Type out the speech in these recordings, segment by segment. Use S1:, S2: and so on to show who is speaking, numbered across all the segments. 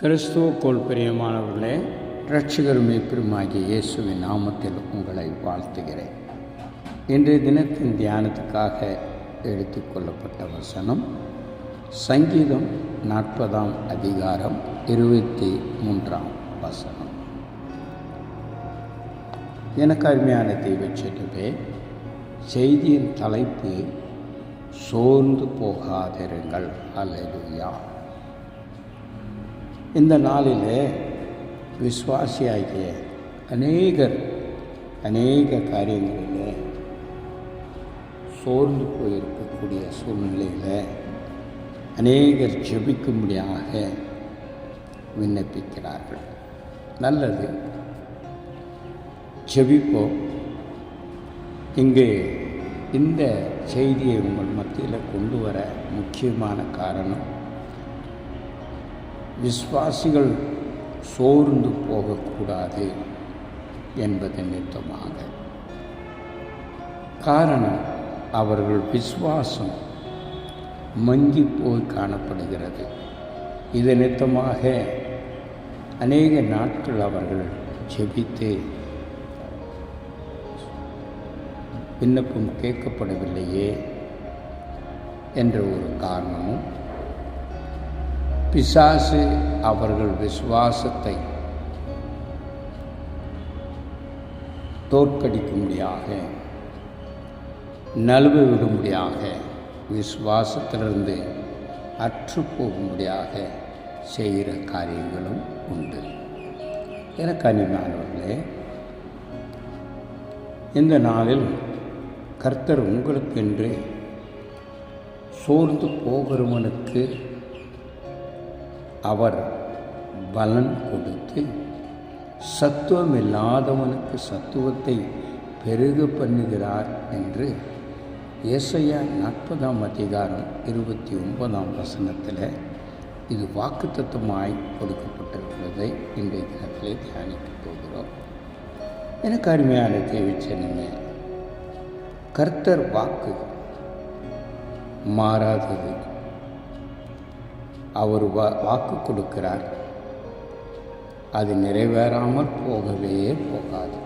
S1: கிறிஸ்துவுக்குள் பிரியமானவர்களே இரட்சகர் மீட்பெருமாகிய இயேசுவின் நாமத்தில் உங்களை வாழ்த்துகிறேன். இன்றைய தினத்தின் தியானத்துக்காக எடுத்துக்கொள்ளப்பட்ட வசனம் சங்கீதம் நாற்பதாம் அதிகாரம் இருபத்தி மூன்றாம் வசனம். எனக்கு அருமையான தெய்வச்செல்லுவே செய்தியின் தலைப்பு சோர்ந்து போகாதிருங்கள். அல்லேலூயா இந்த நாளிலே விஸ்வாசியாகிய அநேகர் அநேக காரியங்களில் சோர்ந்து போயிருக்கக்கூடிய சூழ்நிலையில் அநேகர் ஜபிக்கும்படியாக விண்ணப்பிக்கிறார்கள். நல்லது. ஜபிப்போம். இங்கே இந்த செய்தியை உங்கள் மத்தியில் கொண்டு வர முக்கியமான காரணம் விஸ்வாசிகள் சோர்ந்து போகக்கூடாது என்பது நிமித்தமாக காரணம் அவர்கள் விசுவாசம் மங்கி போய் காணப்படுகிறது. இது நிமித்தமாக அநேக நாட்கள் அவர்கள் ஜெபித்து விண்ணப்பம் கேட்கப்படவில்லையே என்ற ஒரு காரணமும் பிசாசு அவர்கள் விசுவாசத்தை தோற்கடிக்கும்படியாக நழுவ விடும்படியாக விசுவாசத்திலிருந்து அற்று போகும்படியாக செய்கிற காரியங்களும் உண்டு. எனக்கு அனிமானவர்களே இந்த நாளில் கர்த்தர் உங்களுக்கென்று சோர்ந்து போகிறவனுக்கு அவர் பலன் கொடுத்து சத்துவம் இல்லாதவனுக்கு சத்துவத்தை பெருக பண்ணுகிறார் என்று ஏசையா நாற்பதாம் அதிகாரம் இருபத்தி ஒன்பதாம் வசனத்தில் இது வாக்குத்தத்துவமாய் கொடுக்கப்பட்டிருக்கிறதை. இன்றைய தினத்திலே தியானிக்க போகிறோம். எனக்கு அருமையான தேவிச்சனமே கர்த்தர் வாக்கு மாறாதது. அவர் வா வாக்கு கொடுக்கிறார். அது நிறைவேறாமல் போகவே போகாது.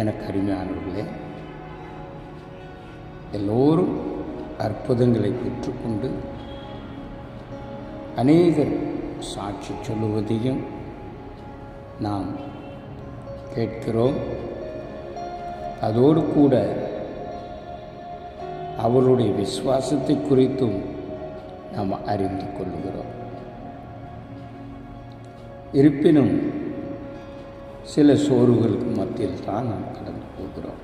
S1: எனக்கு அருமையானவர்களே எல்லோரும் அற்புதங்களை பெற்றுக்கொண்டு அநேகர் சாட்சி சொல்லுவதையும் நாம் கேட்கிறோம். அதோடு கூட அவருடைய விசுவாசத்தை குறித்தும் நாம் அறிந்து கொள்கிறோம். இருப்பினும் சில சோர்வுகளுக்கு மத்தியில் தான் நாம் கடந்து போகிறோம்.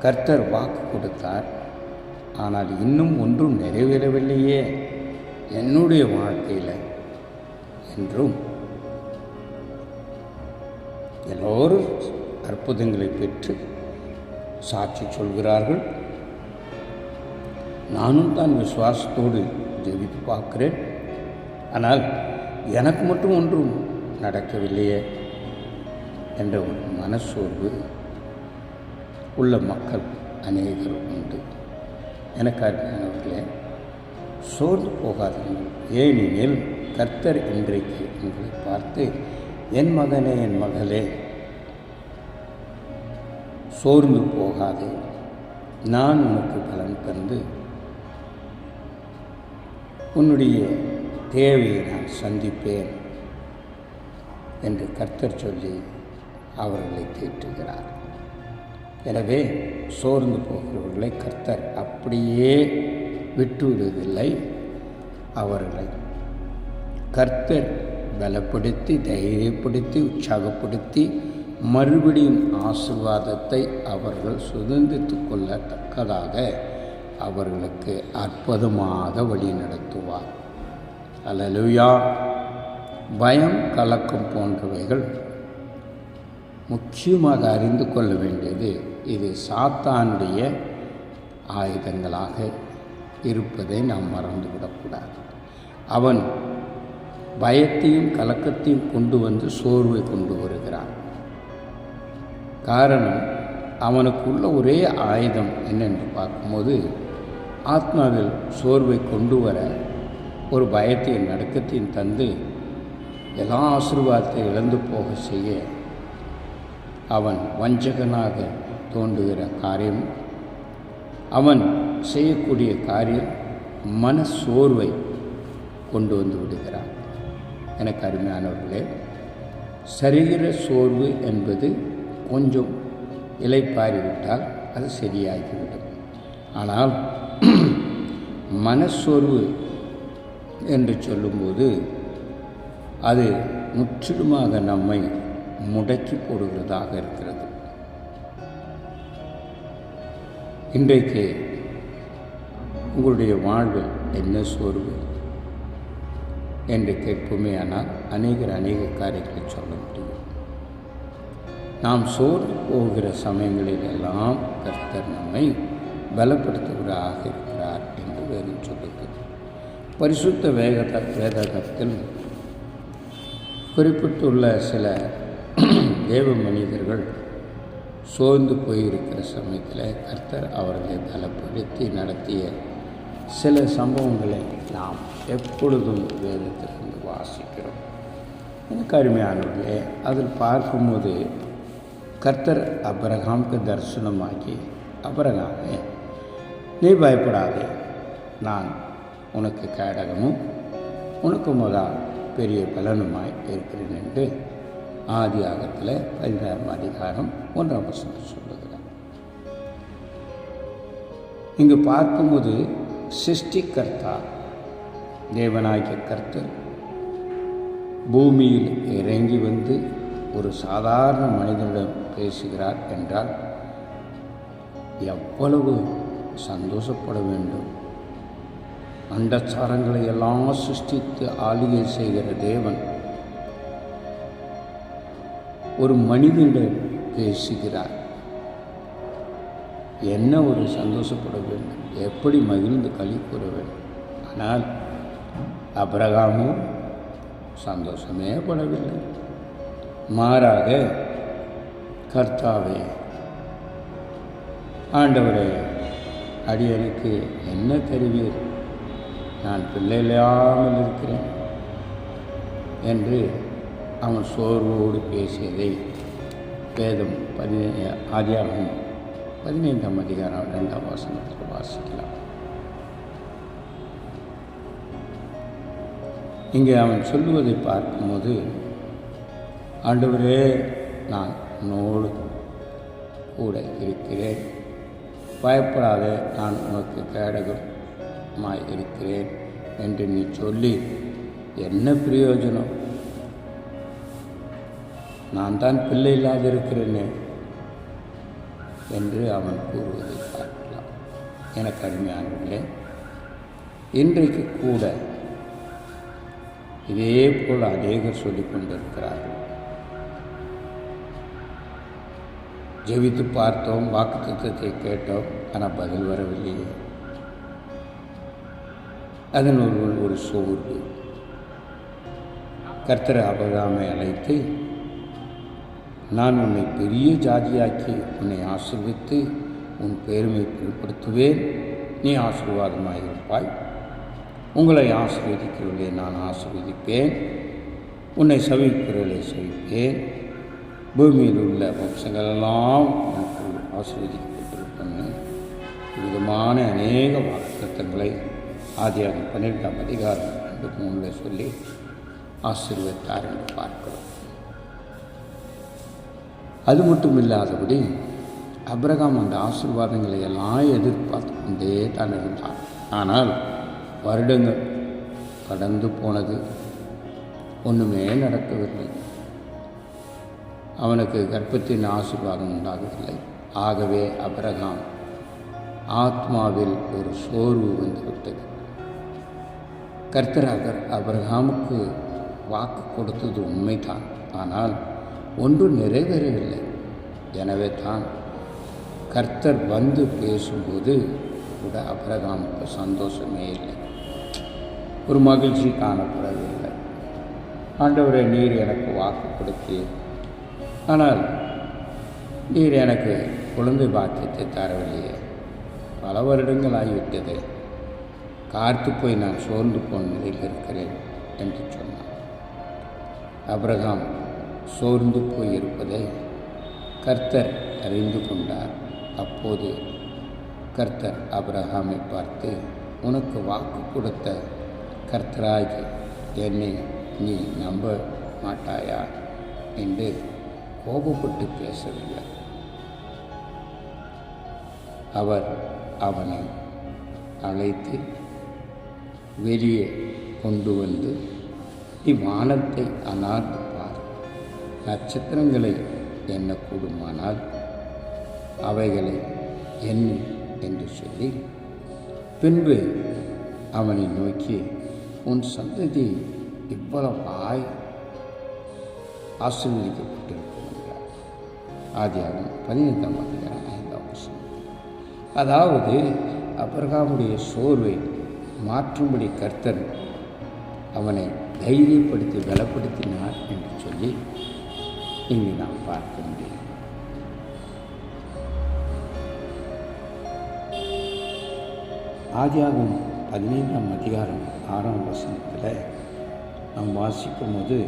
S1: கர்த்தர் வாக்கு கொடுத்தார். ஆனால் இன்னும் ஒன்றும் நிறைவேறவில்லையே. என்னுடைய வாழ்க்கையில் என்றும் எல்லோரும் அற்புதங்களை பெற்று சாட்சி சொல்கிறார்கள். நானும் தான் விசுவாசத்தோடு ஜெபித்து பார்க்கிறேன். ஆனால் எனக்கு மட்டும் ஒன்றும் நடக்கவில்லையே என்ற ஒரு மனசோர்வு உள்ள மக்கள் அநேகர் உண்டு. எனக்கு அருமையானவர்களே சோர்ந்து போகாதீர்கள். ஏனெனில் கர்த்தர் இன்றைக்கு உங்களை பார்த்து என் மகனே என் மகளே சோர்ந்து போகாதே. நான் உனக்கு பலன் தந்து உன்னுடைய தேவையை நான் சந்திப்பேன் என்று கர்த்தர் சொல்லி அவர்களை தேற்றுகிறார். எனவே சோர்ந்து போகிறவர்களை கர்த்தர் அப்படியே விட்டுவிடுவதில்லை. அவர்களை கர்த்தர் பலப்படுத்தி தைரியப்படுத்தி உற்சாகப்படுத்தி மறுபடியும் ஆசிர்வாதத்தை அவர்கள் சுதந்திரித்து கொள்ளத்தக்கதாக அவர்களுக்கு அற்புதமாக வழி நடத்துவார். அலலுயா பயம் கலக்கம் போன்றவைகள் முக்கியமாக அறிந்து கொள்ள வேண்டியது இது சாத்தானுடைய ஆயுதங்களாக இருப்பதை நாம் மறந்துவிடக்கூடாது. அவன் பயத்தையும் கலக்கத்தையும் கொண்டு வந்து சோர்வை கொண்டு வருகிறான். காரணம் அவனுக்குள்ள ஒரே ஆயுதம் என்னென்று பார்க்கும்போது ஆத்மாவில் சோர்வை கொண்டு வர ஒரு பயத்தையும் நடுக்கத்தையும் தந்து எல்லா ஆசீர்வாதத்தை இழந்து போக செய்ய அவன் வஞ்சகனாக தோன்றுகிற காரியம். அவன் செய்யக்கூடிய காரியம் மன சோர்வை கொண்டு வந்து விடுகிறான். எனக்கு அருமையானவர்களே சரீர சோர்வு என்பது கொஞ்சம் இலைப்பாரிவிட்டால் அது சரியாகிவிடும். ஆனால் மனசோர்வு என்று சொல்லும்போது அது முற்றிலுமாக நம்மை முடக்கி போடுகிறதாக இருக்கிறது. இன்றைக்கு உங்களுடைய வாழ்வில் என்ன சோர்வு என்று கேட்போமே ஆனால் அநேகர் அநேக காரியங்களை சொல்ல முடியும். நாம் சோர்ந்து போகிற சமயங்களில் எல்லாம் கர்த்தர் நம்மை பலப்படுத்துகிறாராக வேதம் பரிசுத்த வேகத வேதகத்தில் குறிப்பிட்டுள்ள சில தேவ மனிதர்கள் சோர்ந்து போயிருக்கிற சமயத்தில் கர்த்தர் அவர்களை பலப்படுத்தி நடத்திய சில சம்பவங்களை நாம் எப்பொழுதும் வேதத்திலிருந்து வாசிக்கிறோம். எனக்கு அருமையானவர்களே அதில் பார்க்கும்போது கர்த்தர் அபரகாமுக்கு தரிசனமாகி அப்ரஹாமே நீ பயப்படாதே. நான் உனக்கு கேடகமும் உனக்கு முதல் பெரிய பலனுமாய் இருக்கிறேன் என்று ஆதி ஆகத்தில் பதினாறாம் அதிகாரம் ஒன்றாம் வசனம் சொல்லுகிறார். இங்கு பார்க்கும்போது சிருஷ்டிகர்த்தா தேவனாகிய கர்த்தர் பூமியில் இறங்கி வந்து ஒரு சாதாரண மனிதனிடம் பேசுகிறார் என்றால் எவ்வளவு சந்தோஷப்பட வேண்டும். அண்டச்சாரங்களை எல்லாம் சிருஷ்டித்து ஆளுகை செய்கிற தேவன். ஒரு மனிதனிடம் பேசுகிறார். என்ன ஒரு சந்தோஷப்பட வேண்டும்? எப்படி மகிழ்ந்து களி கூற வேண்டும்? ஆனால் அபிரகாமும் சந்தோஷமே படவில்லை. மாறாக கர்த்தாவே ஆண்டவரே அடியனுக்கு என்ன தருவீர்? நான் பிள்ளை இல்லாமல் இருக்கிறேன் என்று அவன் சோர்வோடு பேசியதை வேதம் பதி ஆதியாகவும் பதினைந்தாம் அதிகாரம் ரெண்டாம் வாசனத்தில் வாசிக்கலாம். இங்கே அவன் சொல்லுவதை பார்க்கும்போது ஆண்டவரே நான் உன்னோடு கூட இருக்கிறேன். பயப்படாத நான் உனக்கு கேடகமாய் இருக்கிறேன் என்று நீ சொல்லி என்ன பிரயோஜனம்? நான் தான் பிள்ளை இல்லாத இருக்கிறேனே என்று அவன் கூறுவதை பார்க்கலாம். எனக்கு அருமையானவில்லை இன்றைக்கு கூட இதே போல் அநேகர் சொல்லிக் கொண்டிருக்கிறார்கள் ஜெபித்து பார்த்தோம் வாக்குத்தத்தை கேட்டோம் ஆனால் பதில் வரவில்லையே. அதன் ஒரு ஒரு சோர்வு. கர்த்தர் அபராமை அழைத்து நான் உன்னை பெரிய ஜாதியாக்கி உன்னை ஆசிர்வித்து உன் பெருமை பிற்படுத்துவேன் நீ ஆசீர்வாதமாக இருப்பாய். உங்களை ஆசீர்வதிக்கிறவர்களே நான் ஆசீர்வதிப்பேன். உன்னை சவிக்கிறவர்களை சவிப்பேன் பூமியில் உள்ள வம்சங்களெல்லாம் உனக்கு ஆசீர்வதிக்கப்பட்டிருப்பேன். விதமான அநேக வாக்குத்தங்களை ஆதியாக பன்னிரெண்டாம் அதிகாரம் ரெண்டு மூணில் சொல்லி ஆசீர்வதித்தார் என்று பார்க்கிறோம். அது மட்டும் இல்லாதபடி அப்ரகாம் அந்த ஆசீர்வாதங்களை எல்லாம் எதிர்பார்த்து கொண்டே தான் இருந்தார் ஆனால் வருடங்கள் கடந்து போனது ஒன்றுமே நடக்கவில்லை. அவனுக்கு கர்ப்பத்தின் ஆசீர்வாதம் உண்டாகவில்லை. ஆகவே அப்ரகாம் ஆத்மாவில் ஒரு சோர்வு வந்துவிட்டது கர்த்தர் அகர் அப்ரஹாமுக்கு வாக்கு கொடுத்தது உண்மைதான். ஆனால் ஒன்று நிறைவேறவில்லை. எனவே தான் கர்த்தர் வந்து பேசும்போது கூட அப்ரகாமுக்கு சந்தோஷமே இல்லை. ஒரு மகிழ்ச்சி காணப்படவில்லை. ஆண்டவரை நீர் எனக்கு வாக்கு கொடுத்து ஆனால் நீர் எனக்கு குழந்தை பாக்கியத்தை தரவில்லையே. பல வருடங்கள் ஆகிவிட்டது. பார்த்து போய் நான் சோர்ந்து போன நிலையில் இருக்கிறேன் என்று சொன்னான். அப்ரஹாம் சோர்ந்து போய் இருப்பதை கர்த்தர் அறிந்து கொண்டார். அப்போது கர்த்தர் அப்ரஹாமை பார்த்து உனக்கு வாக்கு கொடுத்த கர்த்தராகி என்னை நீ நம்ப மாட்டாயா? என்று கோபப்பட்டு பேசவில்லை. அவர் அவனை அழைத்து வெளியே கொண்டு வந்து இவ்வானத்தை அனார்ந்து பார். நட்சத்திரங்களை எண்ணக்கூடுமானால் அவைகளை எண்ணு என்று சொல்லி பின்பு அவனை நோக்கி உன் சந்ததி இவ்வளவாய் ஆசீர்வதிக்கப்பட்டிருக்கும் என்றார் ஆதியாகும் பதினைந்தாம் அதிகாரம் ஐந்தாம் வருஷம் அதாவது அபர்காமுடைய சோர்வை மாற்றும்படி கர்த்தர் அவனை தைரியப்படுத்தி பலப்படுத்தினார் என்று சொல்லி இங்கு நாம் பார்க்க முடியும். ஆதியாகும் பதினைந்தாம் அதிகாரம் ஆறாம் வசனத்தில் நாம் வாசிக்கும் போது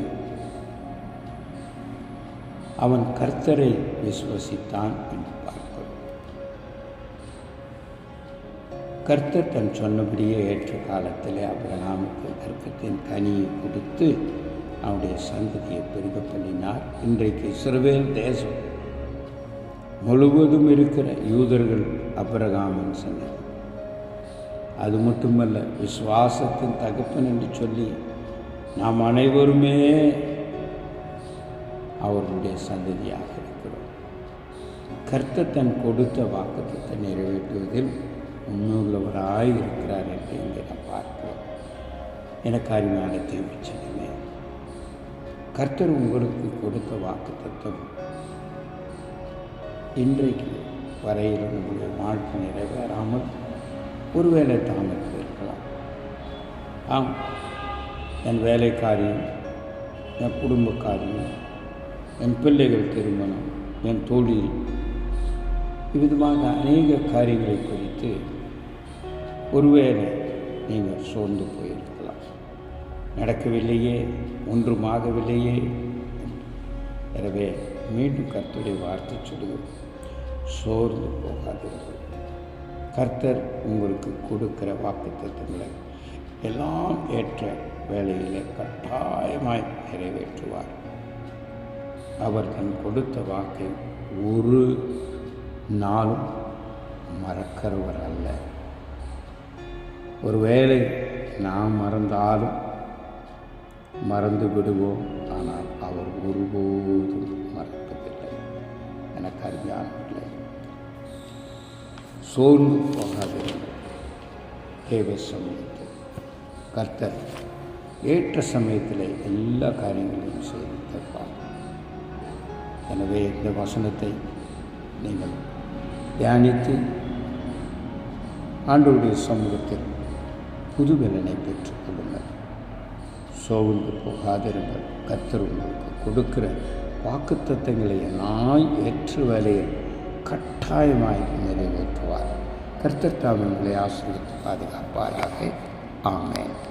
S1: அவன் கர்த்தரை விசுவசித்தான் என்று பார்க்க கர்த்தர் தன் சொன்னபடியே ஏற்ற காலத்தில் அப்ரஹாமுக்கு தர்க்கத்தின் கனியை கொடுத்து அவனுடைய சந்ததியை பெருக பண்ணினார். இன்றைக்கு இஸ்ரவேல் தேசம் முழுவதும் இருக்கிற யூதர்கள் அப்ரகாமன் சொன்னது அது மட்டுமல்ல விசுவாசத்தின் தகப்பன் என்று சொல்லி நாம் அனைவருமே அவர்களுடைய சந்ததியாக இருக்கிறோம். கர்த்த தன் கொடுத்த வாக்குத்தத்தை நிறைவேற்றுவதில் உண்மையுள்ளவராய் இருக்கிறார் என்று இங்கே நாம் பார்க்கிறோம் எனக்கு அருமையான தேவைச்சனமே கர்த்தர் உங்களுக்கு கொடுத்த வாக்கு தத்துவம் இன்றைக்கு வரையில் உங்களுடைய வாழ்க்கை நிறைவேறாமல் ஒருவேளை தாமதம் இருக்கலாம் ஆம் என் வேலைக்காரியம் என் குடும்பக்காரியம் என் பிள்ளைகள் திருமணம் என் தொழில் இவ்விதமாக அநேக காரியங்களை குறித்து ஒருவேளை நீங்கள் சோர்ந்து போயிருக்கலாம். நடக்கவில்லையே ஒன்றுமாகவில்லையே. எனவே மீண்டும் கர்த்தருடைய வார்த்தை சொல்லுங்கள். சோர்ந்து போகாதீர்கள். கர்த்தர் உங்களுக்கு கொடுக்கிற வாக்கு தத்துவங்களை எல்லாம் ஏற்ற வேலையில் கட்டாயமாய் நிறைவேற்றுவார். அவர் தன் கொடுத்த வாக்கை ஒரு நாளும் மறக்கிறவர் அல்ல. ஒருவேளை நாம் மறந்தாலும் மறந்து விடுவோம். ஆனால் அவர் ஒருபோதும் மறப்பதில்லை எனக்கு அருமையானவில்லை சோர்ந்து போகாதிருங்கள் தேவை சமயத்தில். கர்த்தர் ஏற்ற சமயத்தில் எல்லா காரியங்களையும் செய்து தருவார். எனவே இந்த வசனத்தை நீங்கள் தியானித்து ஆண்டவருடைய சமூகத்தில் புது பலனை பெற்றுக்கொள்ளுங்கள் சோர்ந்து போகாதிருங்கள் கத்தர் உங்களுக்கு கொடுக்கிற வாக்குத்தத்தங்களை நாய் ஏற்று வேலையில் கட்டாயமாய் நிறைவேற்றுவார். கர்த்தர் தாம் உங்களை ஆசிரியத்து பாதுகாப்பாராக. ஆமேன்.